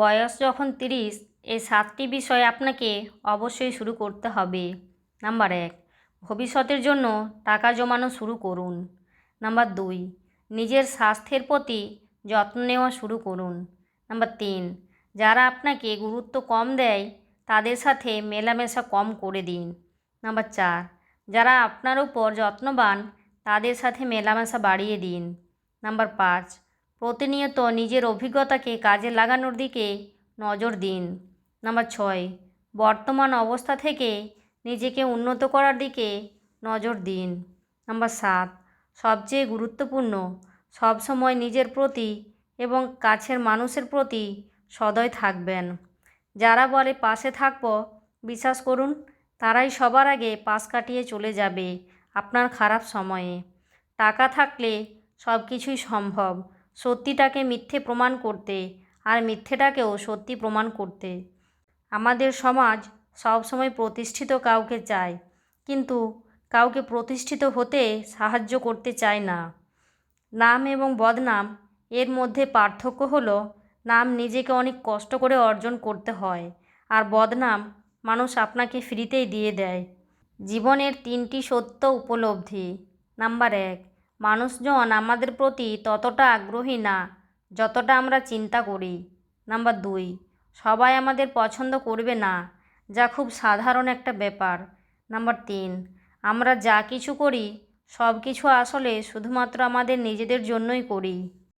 বয়স যখন তিরিশ, এই সাতটি বিষয় আপনাকে অবশ্যই শুরু করতে হবে। নাম্বার এক, ভবিষ্যতের জন্য টাকা জমানো শুরু করুন। নাম্বার দুই, নিজের স্বাস্থ্যের প্রতি যত্ন নেওয়া শুরু করুন। নাম্বার তিন, যারা আপনাকে গুরুত্ব কম দেয়, তাদের সাথে মেলামেশা কম করে দিন। নাম্বার চার, যারা আপনার উপর যত্নবান, তাদের সাথে মেলামেশা বাড়িয়ে দিন। নাম্বার পাঁচ প্রতিনিয়ত নিজের অভিজ্ঞতাকে কাজে লাগানোর দিকে নজর দিন। নাম্বার ছয়, বর্তমান অবস্থা থেকে নিজেকে উন্নত করার দিকে নজর দিন। নাম্বার সাত, সবচেয়ে গুরুত্বপূর্ণ, সবসময় নিজের প্রতি এবং কাছের মানুষের প্রতি সদয় থাকবেন। যারা বলে পাশে থাকব, বিশ্বাস করুন, তারাই সবার আগে পাশ কাটিয়ে চলে যাবে আপনার খারাপ সময়ে। টাকা থাকলে সব কিছুই সম্ভব। সত্যিটাকে মিথ্যে প্রমাণ করতে আর মিথ্যেটাকেও সত্যি প্রমাণ করতে। আমাদের সমাজ সবসময় প্রতিষ্ঠিত কাউকে চায়, কিন্তু কাউকে প্রতিষ্ঠিত হতে সাহায্য করতে চায় না। নাম এবং বদনাম এর মধ্যে পার্থক্য হলো, নাম নিজেকে অনেক কষ্ট করে অর্জন করতে হয় আর বদনাম মানুষ আপনাকে ফ্রিতেই দিয়ে দেয়। জীবনের তিনটি সত্য উপলব্ধি। নাম্বার এক মানুষজন আমাদের প্রতি ততটা আগ্রহী না, যতটা আমরা চিন্তা করি। নাম্বার দুই, সবাই আমাদের পছন্দ করবে না, যা খুব সাধারণ একটা ব্যাপার। নাম্বার তিন, আমরা যা কিছু করি সব কিছু আসলে শুধুমাত্র আমাদের নিজেদের জন্যই করি।